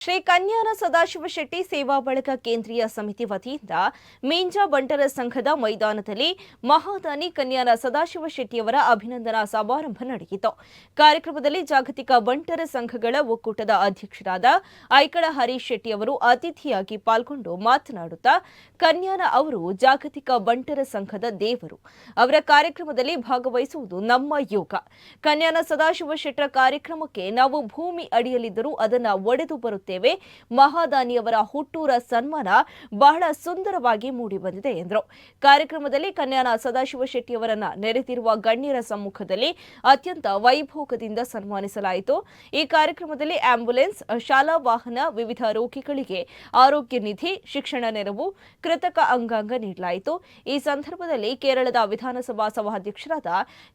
ಶ್ರೀ ಕನ್ಯಾನ ಸದಾಶಿವ ಶೆಟ್ಟಿ ಸೇವಾ ಬಳಗ ಕೇಂದ್ರೀಯ ಸಮಿತಿ ವತಿಯಿಂದ ಮೀಂಜಾ ಬಂಟರ ಸಂಘದ ಮೈದಾನದಲ್ಲಿ ಮಹಾದಾನಿ ಕನ್ಯಾನ ಸದಾಶಿವ ಶೆಟ್ಟಿಯವರ ಅಭಿನಂದನಾ ಸಮಾರಂಭ ನಡೆಯಿತು. ಕಾರ್ಯಕ್ರಮದಲ್ಲಿ ಜಾಗತಿಕ ಬಂಟರ ಸಂಘಗಳ ಒಕ್ಕೂಟದ ಅಧ್ಯಕ್ಷರಾದ ಐಕಳ ಹರೀಶ್ ಶೆಟ್ಟಿ ಅವರು ಅತಿಥಿಯಾಗಿ ಪಾಲ್ಗೊಂಡು ಮಾತನಾಡುತ್ತಾ, ಕನ್ಯಾನ ಅವರು ಜಾಗತಿಕ ಬಂಟರ ಸಂಘದ ದೇವರು. ಅವರ ಕಾರ್ಯಕ್ರಮದಲ್ಲಿ ಭಾಗವಹಿಸುವುದು ನಮ್ಮ ಯೋಗ. ಕನ್ಯಾನ ಸದಾಶಿವ ಶೆಟ್ಟರ ಕಾರ್ಯಕ್ರಮಕ್ಕೆ ನಾವು ಭೂಮಿ ಅಡಿಯಲ್ಲಿದ್ದರೂ ಅದನ್ನ ಒಡೆದು ಬರುತ್ತೇವೆ ಮಹಾದಾನಿಯವರ ಹುಟ್ಟೂರ ಸನ್ಮಾನ ಬಹಳ ಸುಂದರವಾಗಿ ಮೂಡಿಬಂದಿದೆ ಎಂದರು. ಕಾರ್ಯಕ್ರಮದಲ್ಲಿ ಕನ್ಯಾನ ಸದಾಶಿವ ಶೆಟ್ಟಿಯವರನ್ನ ನೆರೆದಿರುವ ಗಣ್ಯರ ಸಮ್ಮುಖದಲ್ಲಿ ಅತ್ಯಂತ ವೈಭೋಗದಿಂದ ಸನ್ಮಾನಿಸಲಾಯಿತು. ಈ ಕಾರ್ಯಕ್ರಮದಲ್ಲಿ ಆಂಬ್ಯುಲೆನ್ಸ್ ಶಾಲಾ ವಾಹನ, ವಿವಿಧ ರೋಗಿಗಳಿಗೆ ಆರೋಗ್ಯ ನಿಧಿ, ಶಿಕ್ಷಣ ನೆರವು, ಕೃತಕ ಅಂಗಾಂಗ ನೀಡಲಾಯಿತು. ಈ ಸಂದರ್ಭದಲ್ಲಿ ಕೇರಳದ ವಿಧಾನಸಭಾ ಸಭಾಧ್ಯಕ್ಷರಾದ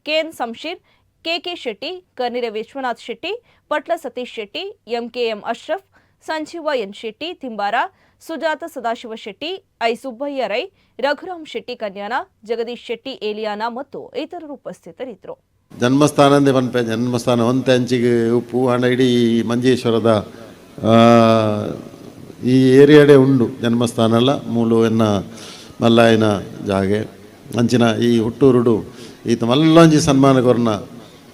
KN Shamseer KK Shetty Kannire Vishwanath Shetty, Patla Satish Shetty, MKM Ashraf Sanjeeva N Shetty Thimbara Sujatha Sadashiva Shetty I Subbaiah Rai, Raghuram Shetty Kanyana, Jagadish Shetty, Eliyana ಮತ್ತು ಇತರರು ಉಪಸ್ಥಿತರಿದ್ದರು. ಜನ್ಮಸ್ಥಾನ ಜನ್ಮಸ್ಥಾನ ಒಂತೆ ಅಂಚಿಗೆ ಉಪ್ಪು, ಹಣ ಇಡೀ ಮಂಜೇಶ್ವರದ ಈ ಏರಿಯಾಡೆ ಉಂಡು ಜನ್ಮಸ್ಥಾನ ಎಲ್ಲ ಮೂಲು ಎನ್ನ ಮಲ್ಲಾಯನ ಜಾಗೆ. ಅಂಚಿನ ಈ ಹುಟ್ಟೂರುಡು ಈತ ಮಲ್ಲೊಂಜಿ ಸನ್ಮಾನ ಕೊರ್ನ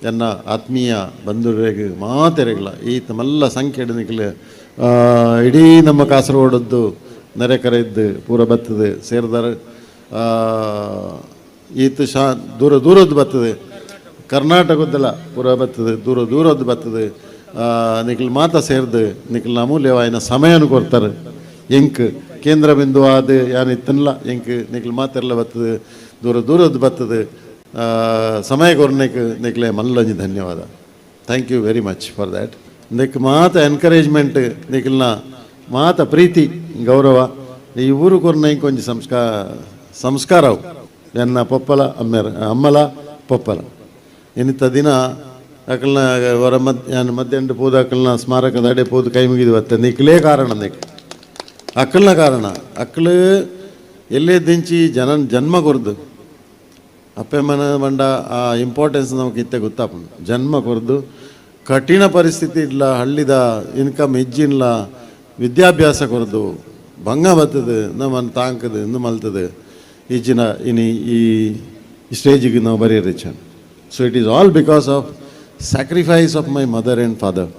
ಎನ್ನ ಆತ್ಮೀಯ ಬಂಧುಗಳಿಗೆ ಮಾತೆರೆಗಳ ಈ ತಮ್ಮೆಲ್ಲ ಸಂಖ್ಯೆ ನಿಖಲು ಇಡೀ ನಮ್ಮ ಕಾಸರಗೋಡದ್ದು ನೆರೆಕರೆದ್ದು ಪೂರ ಬತ್ತದೆ ಸೇರಿದಾರೆ. ಈತ ಶಾ ದೂರ ದೂರದ್ದು ಬತ್ತದೆ. ಕರ್ನಾಟಕದ್ದಲ್ಲ ಪೂರ ಬತ್ತದೆ ದೂರ ದೂರದ್ದು ಬರ್ತದೆ ನಿಖಲ್ ಮಾತ ಸೇರ್ದು ನಿಖಲ್ ಅಮೂಲ್ಯವಾಯಿನ ಸಮಯನ ಕೊಡ್ತಾರೆ. ಎಂಕ್ ಕೇಂದ್ರ ಬಿಂದು ಆದ ಯಾನ್ ಇತ್ತನ್ಲ ಎಂಕ್ ನಿಕಲ್ ಮಾತೆಲ್ಲ ಬತ್ತದೆ ದೂರ ದೂರದ್ದು ಬರ್ತದೆ ಆ, ಸಮಯ ಕೊರ್ನೆಕ್ ನಿಖಲೆ ಮಲ್ಲೊಂಜಿ ಧನ್ಯವಾದ thank you very much for that Nick ಮಾತ ಎನ್ಕರೇಜ್ಮೆಂಟ್ ನಿಖಲ್ನ ಮಾತ ಪ್ರೀತಿ ಗೌರವ ಈ ಊರು ಕೊರ್ನ ಕೊಂಚ ಸಂಸ್ಕಾರ ಸಂಸ್ಕಾರವು ಎನ್ನ ಪೊಪ್ಪಲ ಅಮ್ಮೆರ ಅಮ್ಮಲ ಪೊಪ್ಪಲ ಇನ್ನಿತ್ತ ದಿನ ಅಕಲ್ನ ಹೊರ ಮದ್ ಯಾನ್ ಮಧ್ಯಾಹ್ನ ಪೋದು ಅಕಲ್ನ ಸ್ಮಾರಕದ ಅಡೆ ಪೋದು ಕೈ ಮುಗಿದು ಬತ್ತೆ ನಿಕ್ಲೇ ಕಾರಣ ನಿಕ್ ಅಕ್ಕಲ್ನ ಕಾರಣ ಅಕ್ಕಳು ಎಲ್ಲೇ ದಿಂಚಿ ಜನ ಜನ್ಮ ಕೊರ್ದು ಅಪ್ಪೆಮ್ಮನ ಬಂಡ ಆ ಇಂಪಾರ್ಟೆನ್ಸ್ ನಮಗೆ ಇತ್ತೆ ಗೊತ್ತಾಪುಂಡು ಜನ್ಮ ಕೊರ್ದು ಕಠಿಣ ಪರಿಸ್ಥಿತಿ ಇಲ್ಲ ಹಳ್ಳಿದ ಇನ್ಕಮ್ ಹೆಜ್ಜಿನ್ಲ ವಿದ್ಯಾಭ್ಯಾಸ ಕೊರ್ದು, ಭಂಗ ಬರ್ತದೆ ನಮ್ಮನ್ನು ತಾಂಕದು ಇನ್ನು ಮಲ್ತದೆ. ಈಚಿನ ಇನಿ, ಈ ಸ್ಟೇಜಿಗೆ ನಾವು ಬರೀರಿ ಚೆನ್ನ so it is all because of sacrifice of my mother and father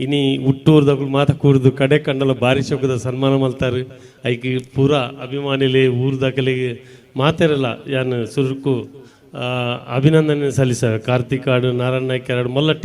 ಇನಿ ಹುಟ್ಟೂರ್ದ ಮಾತ ಕೂರ್ದು ಕಡೆ ಕಂಡಲ ಭಾರಿ ಶೋಕದ ಸನ್ಮಾನ ಮಲ್ತಾರೆ ಐಕಿ ಪೂರ ಅಭಿಮಾನಿಲೆ ಊರ್ದಾಕಲಿಗೆ ಮಾತಿರಲ್ಲ ಯಾನ್ ಸುರುಕು ಅಭಿನಂದನೆ ಸಲ್ಲಿಸ. ಕಾರ್ತಿಕ್ ಆಡು ನಾರಾಯಣ ನಾಯ್ಕ ಎರಡು ಮಲ್ಲ